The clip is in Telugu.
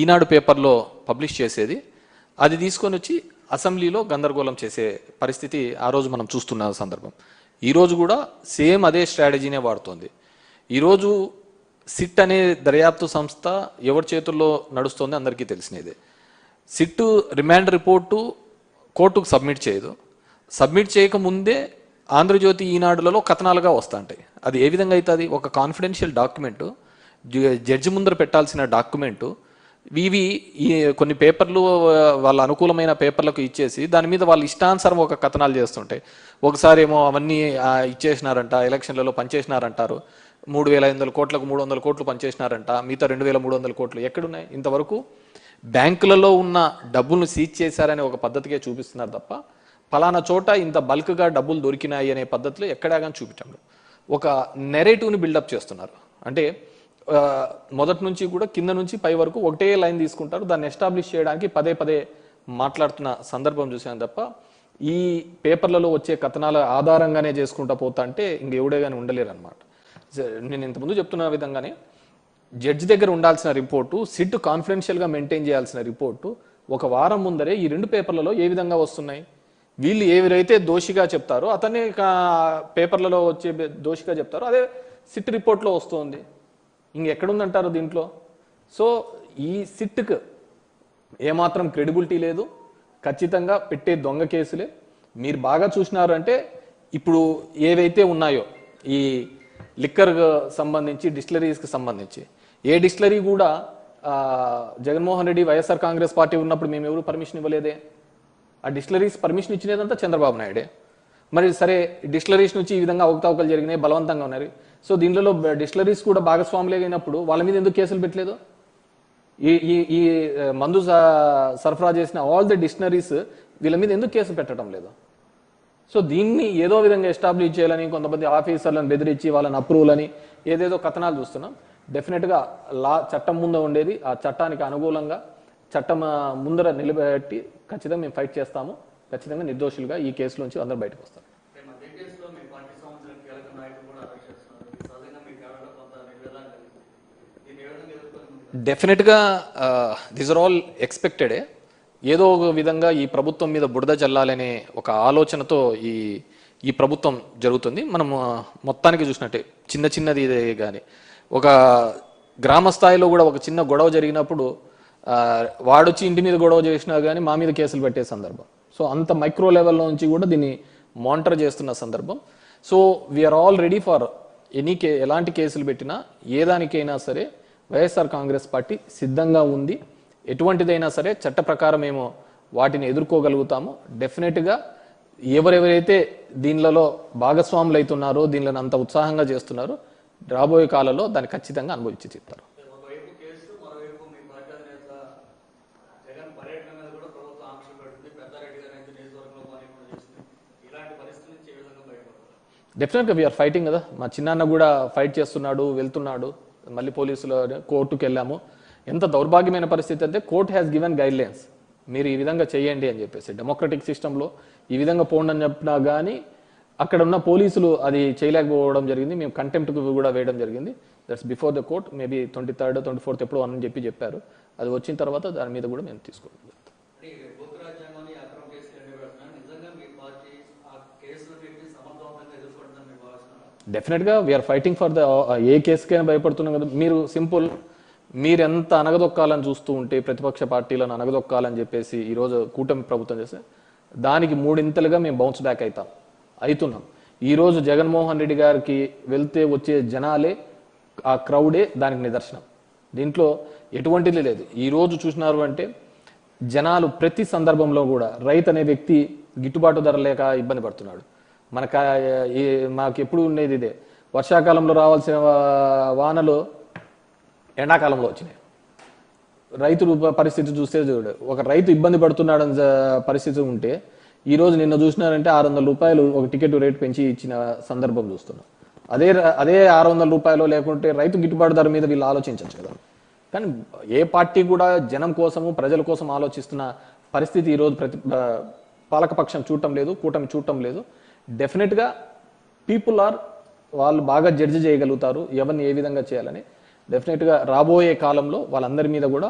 ఈనాడు పేపర్లో పబ్లిష్ చేసేది. అది తీసుకొని వచ్చి అసెంబ్లీలో గందరగోళం చేసే పరిస్థితి ఆ రోజు మనం చూస్తున్న సందర్భం. ఈరోజు కూడా సేమ్ అదే స్ట్రాటజీనే వాడుతోంది. ఈరోజు సిట్ అనే దర్యాప్తు సంస్థ ఎవరి చేతుల్లో నడుస్తుంది అందరికీ తెలిసినదే. సిట్ రిమాండ్ రిపోర్టు కోర్టుకు సబ్మిట్ చేయదు. సబ్మిట్ చేయకముందే ఆంధ్రజ్యోతి ఈనాడులలో కథనాలుగా వస్తుంటాయి. అది ఏ విధంగా అవుతుంది ఒక కాన్ఫిడెన్షియల్ డాక్యుమెంటు జడ్జి ముందర పెట్టాల్సిన డాక్యుమెంటు ఇవి ఈ కొన్ని పేపర్లు వాళ్ళ అనుకూలమైన పేపర్లకు ఇచ్చేసి దాని మీద వాళ్ళు ఇష్టానుసారం ఒక కథనాలు చేస్తుంటాయి ఒకసారి ఏమో అవన్నీ ఇచ్చేసినారంట ఎలక్షన్లలో పనిచేసినారంటారు. మూడు వేల ఐదు వందల కోట్లకు మూడు వందల కోట్లు పనిచేసినారంట మిగతా రెండు వేల మూడు వందల కోట్లు ఎక్కడున్నాయి? ఇంతవరకు బ్యాంకులలో ఉన్న డబ్బులను సీజ్ చేశారనే ఒక పద్ధతికే చూపిస్తున్నారు తప్ప ఫలానా చోట ఇంత బల్క్గా డబ్బులు దొరికినాయి అనే పద్ధతిలో ఎక్కడా కానీ ఒక నెరేటివ్ని బిల్డప్ చేస్తున్నారు. అంటే మొదటి నుంచి కూడా కింద నుంచి పై వరకు ఒకటే లైన్ తీసుకుంటారు. దాన్ని ఎస్టాబ్లిష్ చేయడానికి పదే పదే మాట్లాడుతున్న సందర్భం చూసాను తప్ప ఈ పేపర్లలో వచ్చే కథనాల ఆధారంగానే చేసుకుంటా పోతా అంటే ఇంక ఎవడే కానీ ఉండలేరు అనమాట నేను ఇంతకుముందు చెప్తున్న విధంగానే జడ్జి దగ్గర ఉండాల్సిన రిపోర్టు సిట్ కాన్ఫిడెన్షియల్గా మెయింటైన్ చేయాల్సిన రిపోర్టు ఒక వారం ముందరే ఈ రెండు పేపర్లలో ఏ విధంగా వస్తున్నాయి? వీళ్ళు ఎవరైతే దోషిగా చెప్తారో అతనే పేపర్లలో వచ్చే దోషిగా చెప్తారో అదే సిట్ రిపోర్ట్లో వస్తుంది. ఇంకెక్కడుందంటారు దీంట్లో? సో ఈ సిట్కు ఏమాత్రం క్రెడిబిలిటీ లేదు. ఖచ్చితంగా పెట్టే దొంగ కేసులే. మీరు బాగా చూసినారు అంటే ఇప్పుడు ఏవైతే ఉన్నాయో ఈ లిక్కర్ సంబంధించి డిస్టిలరీస్కి సంబంధించి ఏ డిస్టిలరీ కూడా Jaganmohan Reddy YSR Congress party ఉన్నప్పుడు మేము ఎవరు పర్మిషన్ ఇవ్వలేదే? ఆ డిస్టిలరీస్ పర్మిషన్ ఇచ్చినదంతా చంద్రబాబు నాయుడే. మరి సరే డిస్టలరీస్ నుంచి ఈ విధంగా అవకతవకలు జరిగినాయి బలవంతంగా ఉన్నారు సో దీనిలో డిస్టలరీస్ కూడా భాగస్వాములే అయినప్పుడు వాళ్ళ మీద ఎందుకు కేసులు పెట్టలేదు? ఈ ఈ ఈ మందు స- సరఫరా చేసిన ఆల్ ది డిక్షనరీస్ వీళ్ళ మీద ఎందుకు కేసు పెట్టడం లేదు? సో దీన్ని ఏదో విధంగా ఎస్టాబ్లిష్ చేయాలని కొంతమంది ఆఫీసర్లను బెదిరించి వాళ్ళని అప్రూవల్ అని ఏదేదో కథనాలు చూస్తున్నాం. డెఫినెట్గా లా చట్టం ముందు ఉండేది. ఆ చట్టానికి అనుకూలంగా చట్టం ముందర నిలబెట్టి ఖచ్చితంగా మేము ఫైట్ చేస్తాము. ఖచ్చితంగా నిర్దోషులుగా ఈ కేసులోంచి అందరూ బయటకు వస్తారు. డెఫినెట్గా దిస్ ఆర్ ఆల్ ఎక్స్పెక్టెడే ఏదో ఒక విధంగా ఈ ప్రభుత్వం మీద బురద చల్లాలనే ఒక ఆలోచనతో ఈ ఈ ప్రభుత్వం జరుగుతుంది. మనం ఆ, మొత్తానికి చూసినట్టే చిన్న చిన్నది ఇదే కానీ ఒక గ్రామ స్థాయిలో కూడా ఒక చిన్న గొడవ జరిగినప్పుడు ఆ, వాడొచ్చి ఇంటి మీద గొడవ చేసినా కానీ మా మీద కేసులు పెట్టే సందర్భం. సో అంత మైక్రో లెవెల్లో నుంచి కూడా దీన్ని మానిటర్ చేస్తున్న సందర్భం. So we are all ready for any కే ఎలాంటి కేసులు పెట్టినా ఏ దానికైనా సరే వైఎస్ఆర్ కాంగ్రెస్ పార్టీ సిద్ధంగా ఉంది. ఎటువంటిదైనా సరే చట్ట ప్రకారం మేము వాటిని ఎదుర్కోగలుగుతాము. డెఫినెట్గా ఎవరెవరైతే దీనిలలో భాగస్వాములు అవుతున్నారో దీనిలో అంత ఉత్సాహంగా చేస్తున్నారో రాబోయే కాలంలో దాన్ని ఖచ్చితంగా అనుభవించి చెప్తారు ఒకవైపు కేసు మరోవైపు మీ పార్టీ అధినేత జగన్ పర్యటన మీద కూడా ప్రభుత్వం ఆంక్షలు పెడుతుంది పెద్దారెడ్డి గారి అయితే నియోజకవర్గంలో పని కూడా చేస్తుంది ఇలాంటి పరిస్థితి నుంచి ఏ విధంగా బయటపడతారు డెఫినెట్గా వీఆర్ ఫైటింగ్ కదా. మా చిన్నాన్న కూడా ఫైట్ చేస్తున్నాడు వెళ్తున్నాడు. మళ్ళీ పోలీసులు కోర్టుకు వెళ్ళాము. ఎంత దౌర్భాగ్యమైన పరిస్థితి అంటే court has given guidelines మీరు ఈ విధంగా చేయండి అని చెప్పేసి. డెమోక్రటిక్ సిస్టంలో ఈ విధంగా పోండి అని చెప్పినా కానీ అక్కడ ఉన్న పోలీసులు అది చేయలేకపోవడం జరిగింది. మేము కంటెంప్ట్కు కూడా వేయడం జరిగింది. That's before the court maybe twenty third twenty fourth ఎప్పుడు అని చెప్పి చెప్పారు. అది వచ్చిన తర్వాత దాని మీద కూడా మేము తీసుకోవాలి అంటే ఈ బొగ్గు రాజ్యాంగాన్ని అక్రమ కేసులు ఎన్ని పెడుతున్నారు నిజంగా మీ పార్టీ ఆ కేసులన్నింటినీ సమర్థవంతంగా ఎదుర్కొంటుందని మీరు భావిస్తున్నారు డెఫినెట్గా we are fighting for the ఏ కేసుకైనా భయపడుతున్నాం కదా. మీరు సింపుల్ మీరు ఎంత అనగదొక్కాలని చూస్తూ ఉంటే ప్రతిపక్ష పార్టీలను అనగదొక్కాలని చెప్పేసి ఈరోజు కూటమి ప్రభుత్వం చేస్తే దానికి మూడింతలుగా మేము బౌన్స్ బ్యాక్ అవుతాం అవుతున్నాం ఈరోజు జగన్మోహన్ రెడ్డి గారికి వెళ్తే వచ్చే జనాలే ఆ క్రౌడే దానికి నిదర్శనం. దీంట్లో ఎటువంటిది లేదు. ఈరోజు చూసినారు అంటే జనాలు ప్రతి సందర్భంలో కూడా రైతు అనే వ్యక్తి గిట్టుబాటు ధర లేక ఇబ్బంది పడుతున్నాడు. మనకు ఈ మాకు ఎప్పుడు ఉండేది ఇదే. వర్షాకాలంలో రావాల్సిన వానలు ఎండాకాలంలో వచ్చినాయి. రైతు పరిస్థితి చూస్తే చూడు ఒక రైతు ఇబ్బంది పడుతున్నాడని పరిస్థితి ఉంటే ఈ రోజు నిన్న చూసినారంటే ఆరు వందల రూపాయలు ఒక టికెట్ రేట్ పెంచి ఇచ్చిన సందర్భం చూస్తున్నాం. అదే అదే ఆరు వందల రూపాయలు లేకుంటే రైతు గిట్టుబాటు ధర మీద వీళ్ళు ఆలోచించవచ్చు కదా. కానీ ఏ పార్టీ కూడా జనం కోసము ప్రజల కోసం ఆలోచిస్తున్న పరిస్థితి ఈరోజు ప్రతి పాలకపక్షం చూడటం లేదు కూటమి చూడటం లేదు. డెఫినెట్గా పీపుల్ ఆర్ వాళ్ళు బాగా జడ్జి చేయగలుగుతారు ఎవరిని ఏ విధంగా చేయాలని. డెఫినెట్గా రాబోయే కాలంలో వాళ్ళందరి మీద కూడా